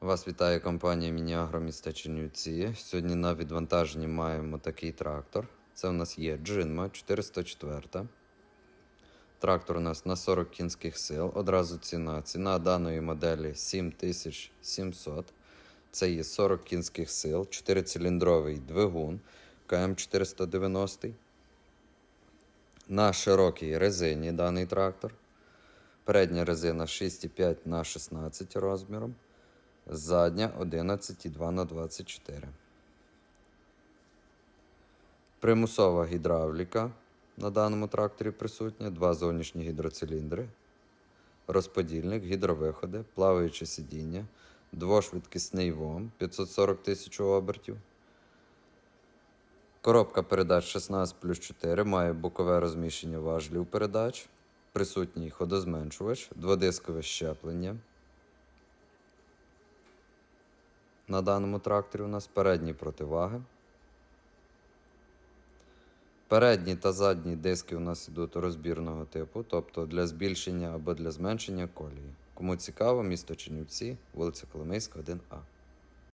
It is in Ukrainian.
Вас вітає компанія Мініагро міста Чернівці. Сьогодні на відвантаженні маємо такий трактор. Це у нас є Джинма 404. Трактор у нас на 40 кінських сил. Одразу ціна. Ціна даної моделі 7700. Це є 40 кінських сил, 4-циліндровий двигун КМ490. На широкій резині даний трактор. Передня резина 6,5 на 16 розміром. Задня 11,2 на 24. Примусова гідравліка на даному тракторі присутня. Два зовнішні гідроциліндри, розподільник, гідровиходи, плаваюче сидіння, двошвидкісний ВОМ 540 тисяч обертів. Коробка передач 16 плюс 4 має бокове розміщення важелів передач, присутній ходозменшувач, дводискове щеплення. На даному тракторі у нас передні противаги. Передні та задні диски у нас йдуть розбірного типу, тобто для збільшення або для зменшення колії. Кому цікаво, місто Чернівці, вулиця Коломийська, 1А.